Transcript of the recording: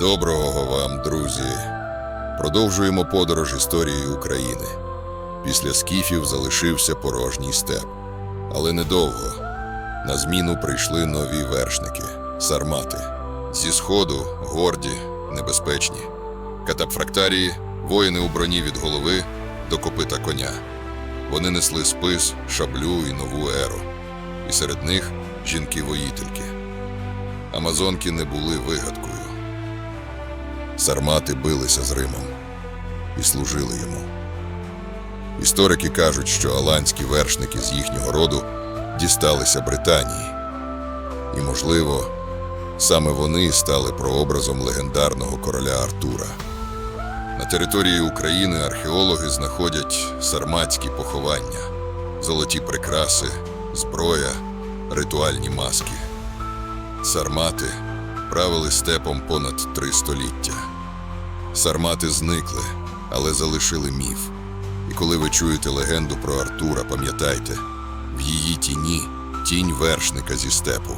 Доброго вам, друзі! Продовжуємо подорож історії України. Після скіфів залишився порожній степ. Але недовго. На зміну прийшли нові вершники сармати. Зі сходу горді, небезпечні. Катапфрактарії воїни у броні від голови до копита коня. Вони несли спис, шаблю і нову еру. І серед них жінки-воїтельки. Амазонки не були вигадкою. Сармати билися з Римом і служили йому. Історики кажуть, що аланські вершники з їхнього роду дісталися Британії. І, можливо, саме вони стали прообразом легендарного короля Артура. На території України археологи знаходять сарматські поховання, золоті прикраси, зброя, ритуальні маски. Сармати правили степом понад три століття. Сармати зникли, але залишили міф. І коли ви чуєте легенду про Артура, пам'ятайте, в її тіні тінь вершника зі степу.